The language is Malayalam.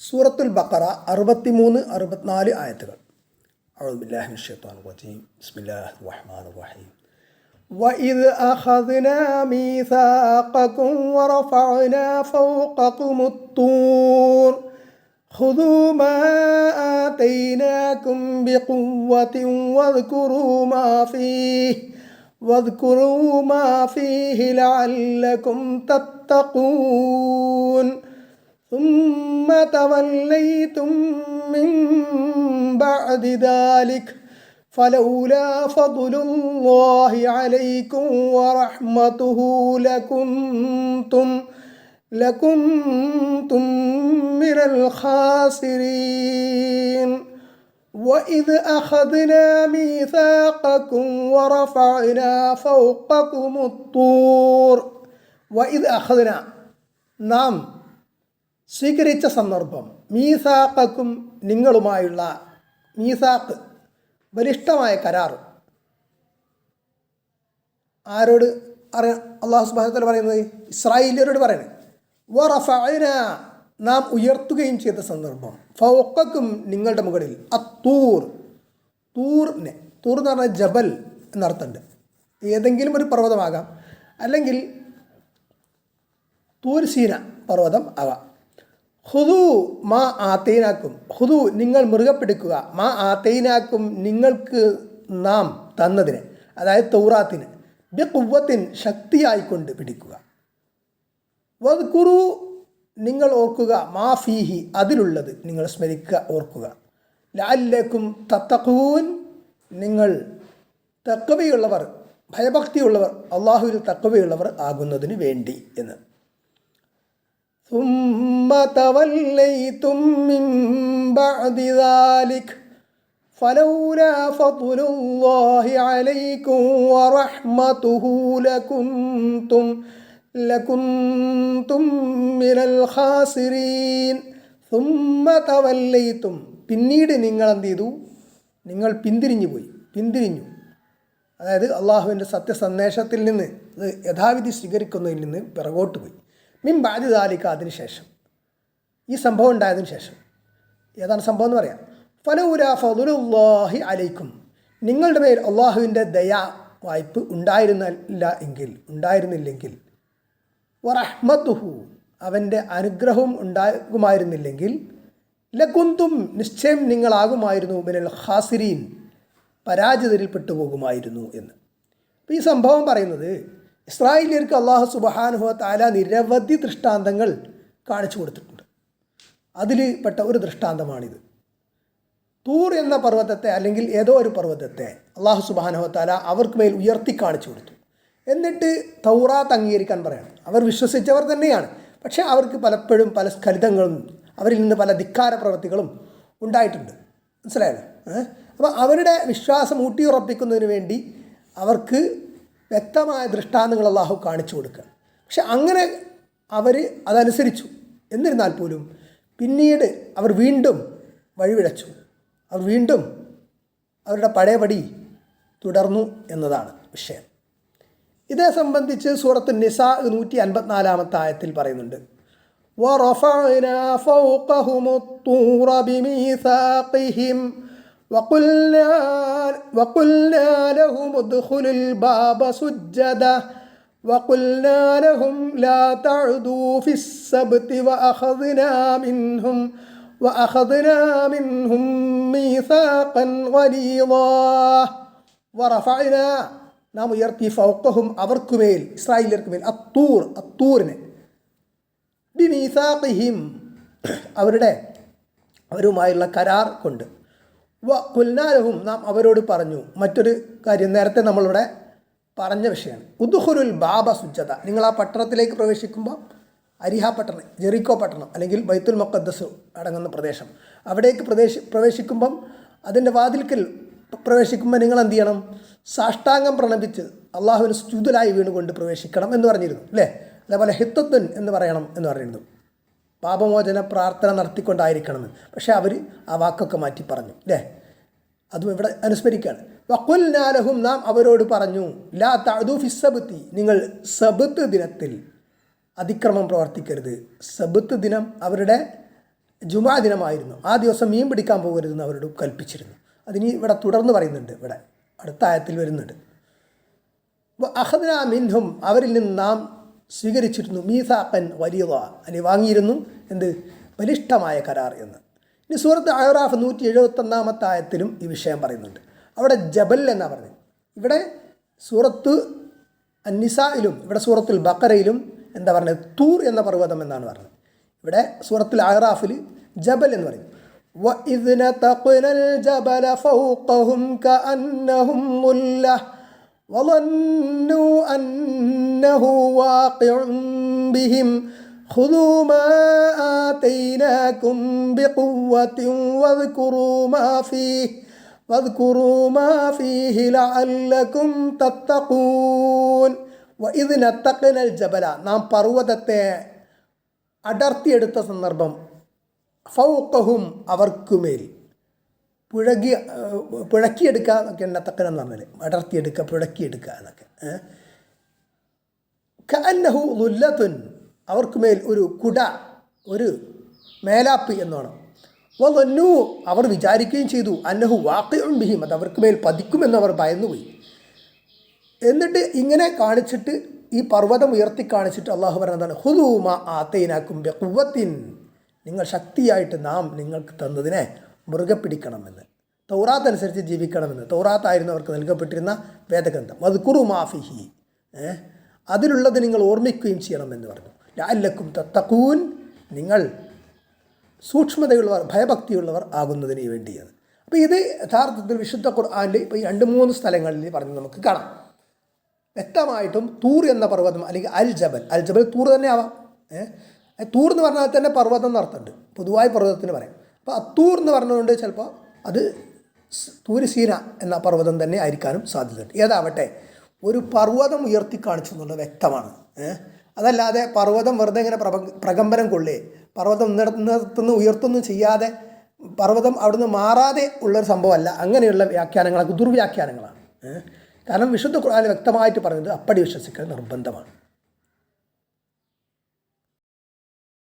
സൂറത്തുൽ ബക്കറ അറുപത്തിമൂന്ന് അറുപത്തിനാല് ആയത്തുകൾ أعوذ بالله من الشيطان الرجيم بسم الله الرحمن الرحيم وإذ أخذنا ميثاقكم ورفعنا فوقكم الطور خذوا ما آتيناكم بقوة واذكروا ما فيه واذكروا ما فيه لعلكم تتقون توليتم من بعد ذلك فلولا فضل الله عليكم ورحمته لكنتم لكنتم من الخاسرين. وإذ أخذنا ميثاقكم ورفعنا فوقكم الطور. وإذ أخذنا നാം സ്വീകരിച്ച സന്ദർഭം മീസാക്കും നിങ്ങളുമായുള്ള മീസാക്ക് ബലിഷ്ഠമായ കരാർ. ആരോട് അറിയ അള്ളാഹു സുബാനത്തല പറയുന്നത്? ഇസ്രായേലിയരോട് പറയുന്നത് വറഫഅന നാം ഉയർത്തുകയും ചെയ്ത സന്ദർഭം. ഫൗക്കും നിങ്ങളുടെ മുകളിൽ അത്തൂർ. തൂറിനെ തൂർ എന്ന് പറഞ്ഞാൽ ജബൽ എന്നർത്ഥമുണ്ട്. ഏതെങ്കിലും ഒരു പർവതമാകാം. അല്ലെങ്കിൽ തൂർ സീന പർവതം ആകാം ഹുദു മാ ആത്തൈനാക്കും ഹുദു നിങ്ങൾ മുറുകെ പിടിക്കുക മാ ആത്തൈനാക്കും നിങ്ങൾക്ക് നാം തന്നതിന് അതായത് തൗറാത്തിന്. ബി കുവത്തിൻ ശക്തിയായിക്കൊണ്ട് പിടിക്കുക. വദ്കുറു നിങ്ങൾ ഓർക്കുക മാ ഫീഹി അതിലുള്ളത് നിങ്ങൾ സ്മരിക്കുക ഓർക്കുക. ലാലിലേക്കും തത്തക്കൂൻ നിങ്ങൾ തക്കവയുള്ളവർ ഭയഭക്തിയുള്ളവർ അള്ളാഹുവിൽ തക്കവയുള്ളവർ ആകുന്നതിന് വേണ്ടി എന്ന്. ثم توليتم من بعد ذلك فلولا فضل الله عليكم ورحمته لكنتم لكنتم من الخاسرين ثم توليتم പിന്നീട് നിങ്ങൾ എന്ത് ചെയ്തു നിങ്ങൾ പിന്തിരിഞ്ഞു പോയി പിന്തിരിഞ്ഞു അതായത് അള്ളാഹുവിൻ്റെ സത്യസന്ദേശത്തിൽ നിന്ന് അത് യഥാവിധി സ്വീകരിക്കുന്നതിൽ നിന്ന് പിറകോട്ട് പോയി മിൻ ദാലിക്ക അതിന് ശേഷം. ഈ സംഭവം ഉണ്ടായതിനു ശേഷം. ഏതാണ് സംഭവം എന്ന് പറയാം. ഫലൂല ഫതുലുല്ലാഹി അലൈക്കും. നിങ്ങളുടെ മേൽ അള്ളാഹുവിന്റെ ദയാ വായ്പ് ഉണ്ടായിരുന്നില്ല എങ്കിൽ ഉണ്ടായിരുന്നില്ലെങ്കിൽ വറഹ്മത്തുഹു അവന്റെ അനുഗ്രഹവും ഉണ്ടാകുമായിരുന്നില്ലെങ്കിൽ ലകുന്തും നിശ്ചയം നിങ്ങളാകുമായിരുന്നു മിനൽ ഹാസിരീൻ പരാജിതരിൽ പെട്ടുപോകുമായിരുന്നു എന്ന്. അപ്പോൾ ഈ സംഭവം പറയുന്നത് ഇസ്രായേലിയർക്ക് അള്ളാഹു സുബഹാനുഹ നിരവധി ദൃഷ്ടാന്തങ്ങൾ കാണിച്ചു കൊടുത്തിട്ടുണ്ട്. അതിൽ പെട്ട ഒരു ദൃഷ്ടാന്തമാണിത്. തൂർ എന്ന പർവതത്തെ അല്ലെങ്കിൽ ഏതോ ഒരു പർവതത്തെ അള്ളാഹു സുബാനുഭവത്താല താല അവർക്ക് മേൽ ഉയർത്തി കാണിച്ചു കൊടുത്തു. എന്നിട്ട് തൗറാത്ത് അംഗീകരിക്കാൻ പറയണം. അവർ വിശ്വസിച്ചവർ തന്നെയാണ്. പക്ഷേ അവർക്ക് പലപ്പോഴും പല സ്ഖലിതങ്ങളും അവരിൽ നിന്ന് പല ധിക്കാര പ്രവൃത്തികളും ഉണ്ടായിട്ടുണ്ട്. മനസ്സിലായല്ലോ അപ്പോൾ അവരുടെ വിശ്വാസം ഊട്ടിയുറപ്പിക്കുന്നതിന് വേണ്ടി അവർക്ക് വ്യക്തമായ ദൃഷ്ടാന്തങ്ങൾ അള്ളാഹു കാണിച്ചു കൊടുക്കുക പക്ഷെ അങ്ങനെ അവർ അതനുസരിച്ചു എന്നിരുന്നാൽ പോലും പിന്നീട് അവർ വീണ്ടും വഴിവിഴച്ചു അവർ വീണ്ടും അവരുടെ പഴയപടി തുടർന്നു എന്നതാണ് വിഷയം ഇതേ സംബന്ധിച്ച് സൂറത്ത് നിസ നൂറ്റി അൻപത്തിനാലാമത്തെ ആയത്തിൽ പറയുന്നുണ്ട് وَرَفَعْنَا فَوْقَهُمُ الطُّورَ بِمِيثَاقِهِمْ وقلنا وقلنا لهم ادخلوا الباب سجدا وقلنا لهم لا تعدوا في السبت وأخذنا منهم وأخذنا منهم ميثاقا غليظا ورفعنا നാം ഉയർത്തി ഫൗക്കഹും അവർക്കുമേൽ ഇസ്രായേലിയർക്കുമേൽ അത്തൂർ അത്തൂറിനെ ബിമീസാഖിഹിം അവരുടെ അവരുമായുള്ള കരാർ കൊണ്ട് വ കുൽനാലഹും നാം അവരോട് പറഞ്ഞു. മറ്റൊരു കാര്യം നേരത്തെ നമ്മളിവിടെ പറഞ്ഞ വിഷയമാണ്. ഉദുഹുരുൽ ബാബ സുജത നിങ്ങൾ ആ പട്ടണത്തിലേക്ക് പ്രവേശിക്കുമ്പോൾ അരിഹ പട്ടണം ജെറിക്കോ പട്ടണം അല്ലെങ്കിൽ ബൈത്തുൽ മുക്കദ്സ് അടങ്ങുന്ന പ്രദേശം. അവിടേക്ക് പ്രവേശി പ്രവേശിക്കുമ്പം അതിന്റെ വാതിൽക്കൽ പ്രവേശിക്കുമ്പോൾ നിങ്ങൾ എന്ത് ചെയ്യണം? സാഷ്ടാംഗം പ്രണപിച്ച് അള്ളാഹുവിന് സ്തുതലായി വീണുകൊണ്ട് പ്രവേശിക്കണം എന്ന് പറഞ്ഞിരുന്നു അല്ലേ? അതേപോലെ ഹിത്തത്വൻ എന്ന് പറയണം എന്ന് പറഞ്ഞിരുന്നു. പാപമോചന പ്രാർത്ഥന നടത്തിക്കൊണ്ടായിരിക്കണമെന്ന്. പക്ഷേ അവർ ആ വാക്കൊക്കെ മാറ്റി പറഞ്ഞു അല്ലേ അതും ഇവിടെ അനുസ്മരിക്കുകയാണ്. വക്കുൽ നാലഹും നാം അവരോട് പറഞ്ഞു ലാ തഴുതു ഫിസ്സബത്തി നിങ്ങൾ സബത്ത് ദിനത്തിൽ അതിക്രമം പ്രവർത്തിക്കരുത്. സബത്ത് ദിനം അവരുടെ ജുമാ ദിനമായിരുന്നു. ആ ദിവസം മീൻ പിടിക്കാൻ പോകരുതെന്ന് അവരോട് കൽപ്പിച്ചിരുന്നു. അതിനി ഇവിടെ തുടർന്ന് പറയുന്നുണ്ട് ഇവിടെ. അടുത്ത ആയത്തിൽ വരുന്നുണ്ട്. അഹദ്ന മിൻഹും അവരിൽ നിന്ന് നാം സ്വീകരിച്ചിരുന്നു മീസാക്കൻ വലിയത അല്ലെ വാങ്ങിയിരുന്നു എന്ത് ബലിഷ്ഠമായ കരാർ എന്ന് ഇനി സൂറത്ത് അഹറാഫ് നൂറ്റി എഴുപത്തൊന്നാമത്തെ ആയത്തിലും ഈ വിഷയം പറയുന്നുണ്ട് അവിടെ ജബൽ എന്നാണ് പറഞ്ഞത് ഇവിടെ സൂറത്ത് അന്നിസയിലും ഇവിടെ സൂറത്തുൽ ബക്കറയിലും എന്താ പറയുന്നത് തൂർ എന്ന പർവ്വതം എന്നാണ് പറഞ്ഞത് ഇവിടെ സൂറത്തുൽ അഹറാഫിൽ ജബൽ എന്ന് പറയും وَإِذْ نَتَقْنَا الْجَبَلَ فَوْقَهُمْ كَأَنَّهُمْ ظُلَّةٌ وظنوا أنه واقع بهم خذوا ما آتيناكم بقوة واذكروا ما فيه واذكروا ما فيه لعلكم تتقون وإذ نتقنا الجبل നാം പർവ്വതത്തെ അടർത്തിയെടുത്ത സന്ദർഭം ഫൗക്കഹും അവർക്കുമേൽ പുഴകി പുഴക്കിയെടുക്കുക എന്നൊക്കെ എണ്ണത്തക്കൻ എന്ന് പറഞ്ഞാൽ അടർത്തിയെടുക്കുക പുഴക്കിയെടുക്കുക എന്നൊക്കെ കന്നഹു ലുല്ലത്തുൻ അവർക്കുമേൽ ഒരു കുട ഒരു മേലാപ്പ് എന്നോണം. വന്നു അവർ വിചാരിക്കുകയും ചെയ്തു അന്നഹു വാക്കയും ബിഹിം അത് അവർക്ക് മേൽ പതിക്കുമെന്ന് അവർ ഭയന്നുപോയി. എന്നിട്ട് ഇങ്ങനെ കാണിച്ചിട്ട് ഈ പർവതം ഉയർത്തി കാണിച്ചിട്ട് അള്ളാഹു പറഞ്ഞതാണ് ഹുദൂമ ആത്തൈനാക്കും ബെക്കുവത്തിൻ നിങ്ങൾ ശക്തിയായിട്ട് നാം നിങ്ങൾക്ക് തന്നതിനെ മുറുകെ പിടിക്കണമെന്ന്. തൗറാത്ത് അനുസരിച്ച് ജീവിക്കണമെന്ന്. തൗറാത്തായിരുന്നു അവർക്ക് നൽകപ്പെട്ടിരുന്ന വേദഗ്രന്ഥം. അത് കുറു മാഫിഹി അതിലുള്ളത് നിങ്ങൾ ഓർമ്മിക്കുകയും ചെയ്യണമെന്ന് പറഞ്ഞു. ലാല്ലക്കും തത്തക്കൂൻ നിങ്ങൾ സൂക്ഷ്മതയുള്ളവർ ഭയഭക്തിയുള്ളവർ ആകുന്നതിന് വേണ്ടിയാണ്. അപ്പോൾ ഇത് യഥാർത്ഥത്തിൽ വിശുദ്ധ ഖുർആാനിൽ ഇപ്പോൾ ഈ രണ്ട് മൂന്ന് സ്ഥലങ്ങളിൽ പറഞ്ഞ് നമുക്ക് കാണാം. വ്യക്തമായിട്ടും തൂർ എന്ന പർവതം അല്ലെങ്കിൽ അൽ ജബൽ അൽ ജബൽ തൂർ തന്നെ ആവാം തൂർ എന്ന് പറഞ്ഞാൽ തന്നെ പർവതം എന്നർത്ഥമുണ്ട്. പൊതുവായ പർവതത്തിന് പറയാം. അപ്പോൾ അത്തൂർ എന്ന് പറഞ്ഞുകൊണ്ട് ചിലപ്പോൾ അത് തൂരിസീന എന്ന പർവതം തന്നെ ആയിരിക്കാനും സാധ്യതയുണ്ട്. ഏതാവട്ടെ ഒരു പർവതം ഉയർത്തി കാണിച്ചു എന്നുള്ളത് വ്യക്തമാണ്. അതല്ലാതെ പർവതം വെറുതെ ഇങ്ങനെ പ്രകമ്പനം കൊള്ളേ പർവതം നിർത്തുന്നു ഉയർത്തുന്നു ചെയ്യാതെ പർവതം അവിടുന്ന് മാറാതെ ഉള്ളൊരു സംഭവമല്ല. അങ്ങനെയുള്ള വ്യാഖ്യാനങ്ങളൊക്കെ ദുർവ്യാഖ്യാനങ്ങളാണ്. കാരണം വിശുദ്ധ ഖുർആൻ വ്യക്തമായിട്ട് പറയുന്നത് അപ്പടി വിശ്വസിക്കൽ നിർബന്ധമാണ്.